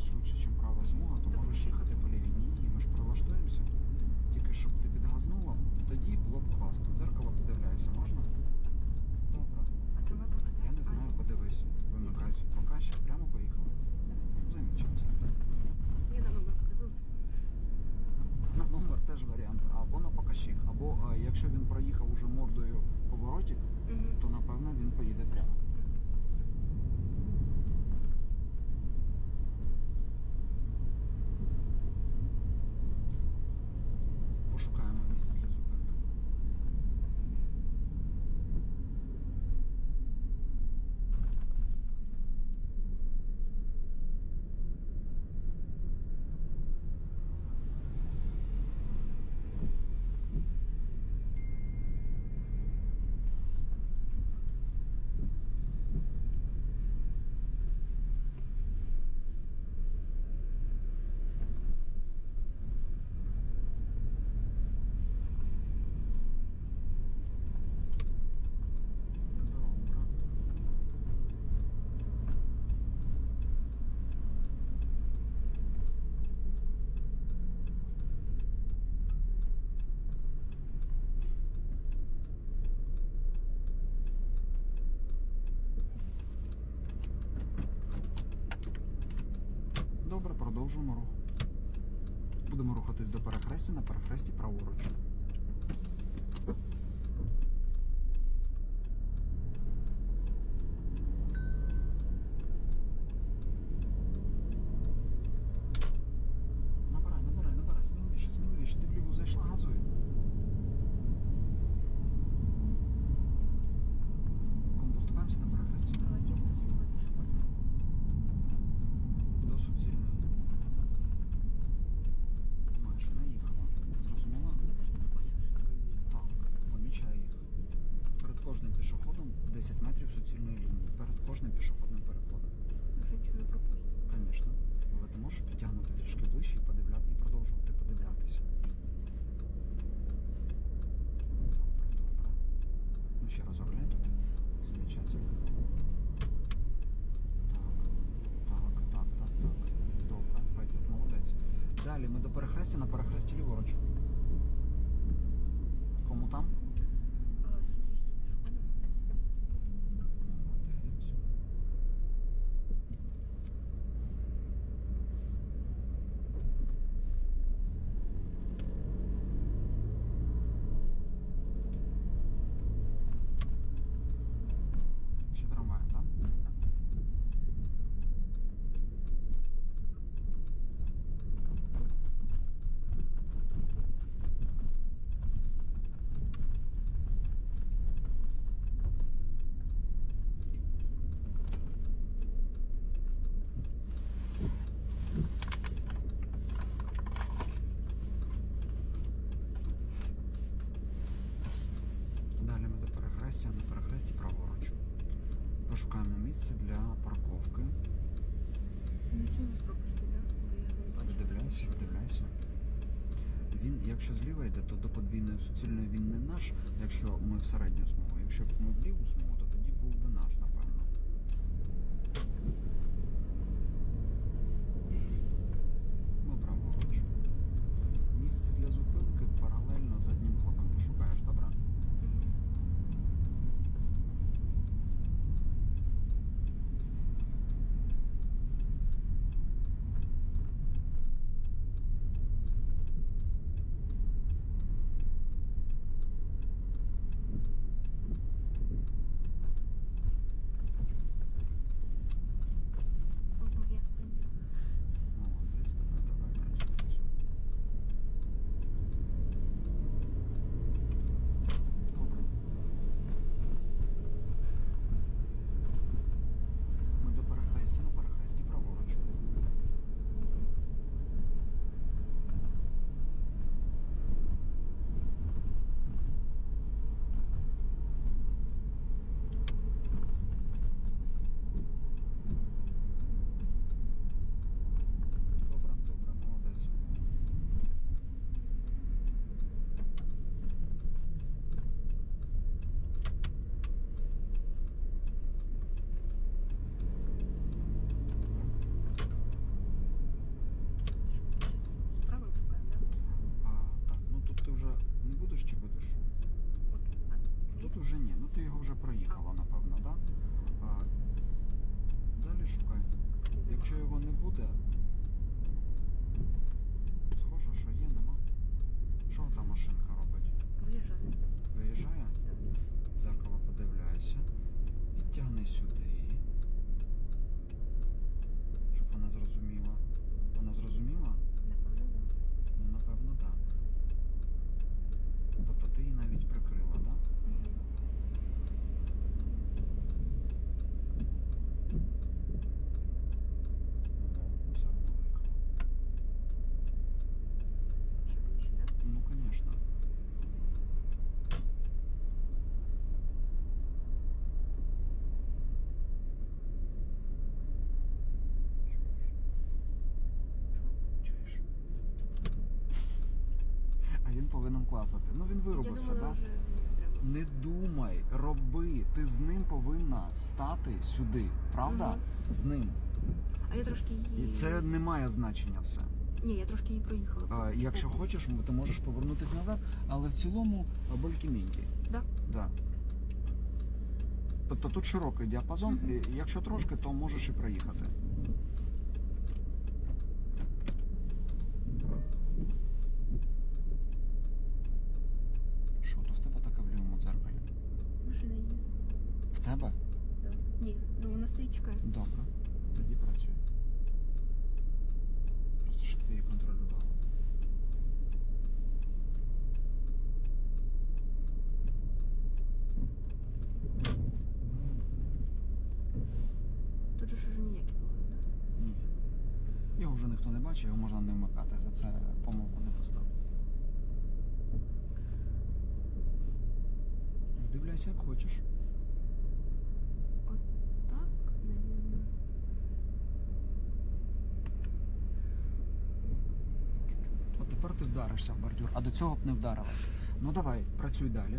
швидше, ніж права смуга, то можеш їхати по лівій. Ні, ми ж прилаштуємося. Тільки щоб ти підгазнула, тоді було б класно. Дзеркало подивляйся, можна? Добре. Я не знаю, подивись. Вимикай світ покажчик, прямо поїхала. Замічательно. Я на номер подивилася. На номер теж варіант. Або на покащик, або а, якщо він проїхав уже мордою поворотик, то напевно він поїде прямо. Пошукаємо місце для зупинки. Добре. Добре, продовжуємо рух. Будемо рухатись до перехрестя на перехресті праворуч. Набирай, набирай, набирай, сміливіше, сміливіше. Ти вліву зайшла, газуй. Кому поступаємося на перехресті? Ті, хто зробив пішохідний. До суцільної. Майже наїхала. Ти зрозуміла? Я навіть не побачила, що таке місце. Так, помічай їх. Перед кожним пішоходом 10 метрів суцільної лінії. Перед кожним пішохідним переходом. Вже нічого не. Звісно. Але ти можеш підтягнути трішки ближче і подивляти, і продовжувати подивлятися. Добре, добре. Ну ще раз оглянь туди. Замечательно. Так, так, так, так, так. Добре, пойдет, молодець. Далі ми до перехрестя на перехресті ліворуч. Кому там? А зустріч з пішоходом? Молодець. Ще трамваєм, так? Далі ми до перехрестя, на перехресті праворуч. Пошукаємо місце для парковки. Ну цього ж так? Видивляйся. Він, якщо зліва йде, то до подвійної суцільної він не наш, якщо ми в середню смугу. Якщо б ми в ліву смугу, то тоді був би наш, напевно. Ми праворуч. Місце для зупинки паралельно заднім ходом пошукаєш, добре? його вже проїхала, напевно, так? Да? Далі шукай. Якщо його не буде, схоже, що є, нема. Що та машинка робить? Виїжджаю. Виїжджає? В Зеркало подивляйся. Підтягни сюди. Щоб вона зрозуміла. Вона зрозуміла? Напевно, так. Ну, напевно, так. Тобто ти її навіть прикрила, так? Ну, все, вона виїхала. Ще ближче, так? Ну, конечно. Чуєш? А він повинен клацати. Ну він виробився, так? Не думай, роби. Ти з ним повинна стати сюди, правда? Мгм. З ним. А я трошки її... І це не має значення все. Ні, я трошки її проїхала. А, якщо хочеш, ти можеш повернутися назад, але в цілому більки-міньки. Да? Да. Тобто тут широкий діапазон, Мгм. і якщо трошки, то можеш і проїхати. Що, то в тебе таке в лівому дзеркалі? Машина їде. В тебе? Да. Ні, ну вона стоїть чекає. Добре. Тоді працюй. Просто щоб ти її контролювала. Тут же ж уже ніякі да? Ні. Його вже ніхто не бачить, його можна не вмикати. За це помилку не поставив. Вдивляйся, як хочеш. От так, навірно. От тепер ти вдаришся в бордюр, а до цього б не вдарилась. Ну давай, працюй далі.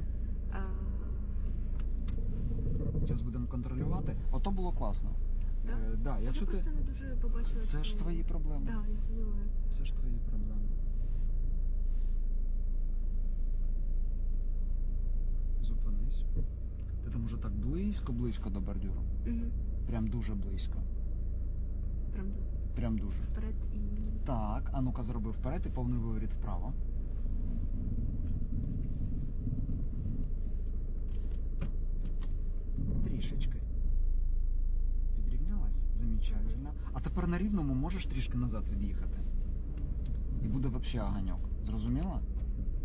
Зараз будемо контролювати. Ото було класно. Да? Е, да, якщо ти. просто не дуже побачила. Це ж твої проблеми. Да, я поняла. Це ж твої проблеми. Зупинись. Ти там уже так близько, близько до бордюру. Угу. Прям дуже близько. Прям Прям дуже. вперед і... Так, а ну-ка зроби вперед і повний виворіт вправо. Трішечки. Підрівнялась? Замечательно. А тепер на рівному можеш трішки назад від'їхати. І буде взагалі оганьок. Зрозуміла?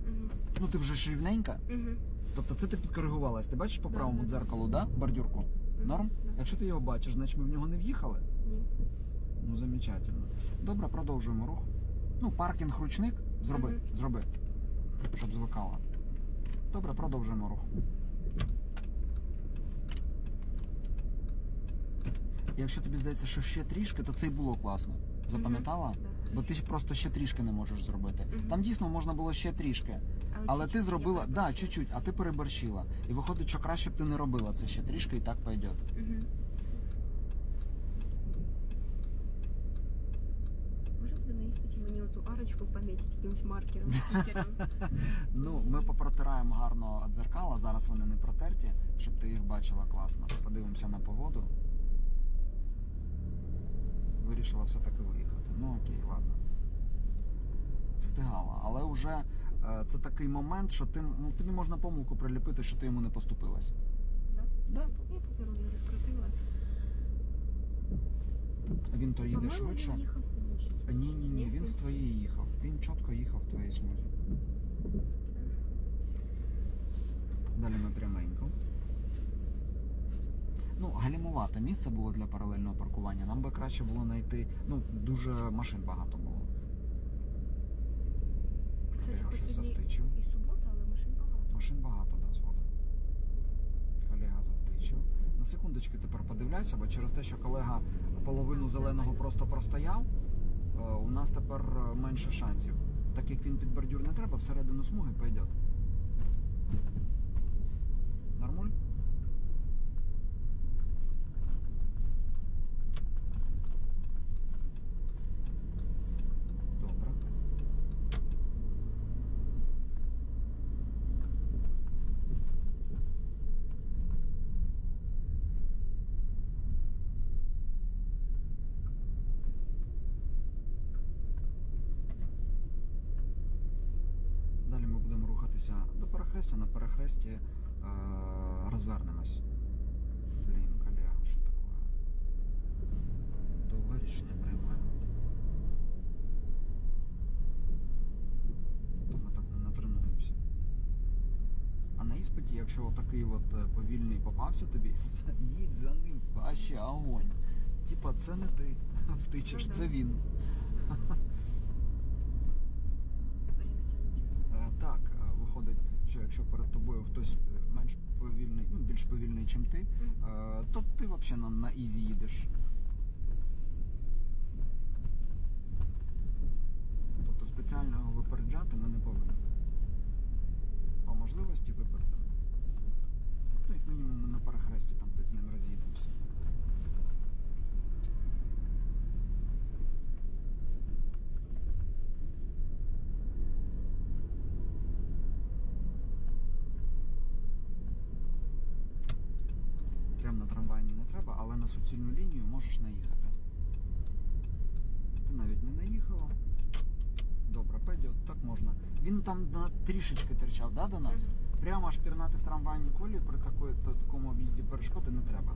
Угу. Ну ти вже ж рівненька. Угу. Тобто це ти підкоригувалась. Ти бачиш по правому дзеркалу, да? Бордюрку? Норм? Якщо ти його бачиш, значить ми в нього не в'їхали. Ні. Ну, замечательно. Добре, продовжуємо рух. Ну, паркінг ручник. Зроби, Мгм. зроби. Щоб звикало. Добре, продовжуємо рух. Якщо тобі здається, що ще трішки, то це й було класно. Запам'ятала? Да. Бо ти просто ще трішки не можеш зробити. Мгм. Там дійсно можна було ще трішки. Але ти чуть-чуть зробила, я да, чуть-чуть, а ти переборщила. І виходить, що краще б ти не робила це ще трішки і так пойде. Мгм. Може буде на іспиті мені арочку помітити якимось маркером, стікером. Ну, ми попротираємо гарно дзеркала, зараз вони не протерті, щоб ти їх бачила класно. Подивимося на погоду. Вирішила все-таки виїхати. Ну окей, ладно. Встигала. Але вже е, це такий момент, що ти, ну, тобі можна помилку приліпити, що ти йому не поступилась. Да? Да. Я паперу не розкрутила. Він то їде По-моєму, швидше. він їхав Ні, ні, ні, він в твоїй їхав. Він чітко їхав в твоїй смузі. Далі ми пряменько. Ну, гальмувати місце було для паралельного паркування. Нам би краще було знайти. Ну, дуже машин багато було. Кстати, Я щось сьогодні завтичив. і субота, але машин багато. Машин багато, да, згода. Колега завтичив. На секундочку тепер подивляйся, бо через те, що колега половину зеленого просто простояв, у нас тепер е, менше шансів. Так як він під бордюр не треба, всередину смуги пойде. Нормуль? Добре. до перехрестя, на перехресті е, розвернемось. Блін, колега, що таке? Довге рішення приймаю. То ми так не натренуємося. А на іспиті, якщо такий от е, повільний попався тобі, їдь за ним, вообще огонь. Типа, це не ти втичеш, Ну це він. Время тянуть. Е, Так, е, виходить, що якщо перед тобою хтось е, менш повільний, ну більш повільний, ніж ти, е, то ти взагалі на, на ізі їдеш. Тобто спеціально його випереджати ми не повинні. По можливості випередимо. Ну, як мінімум, ми на перехресті там десь з ним роз'їдемося. Прям на трамвайні не суцільну лінію можеш наїхати. Ти навіть не наїхала. Добре, пойдет, так можна. Він там на трішечки терчав, да, до нас? Прямо аж пірнати в трамвайній колії при такої, такому об'їзді перешкоди не треба.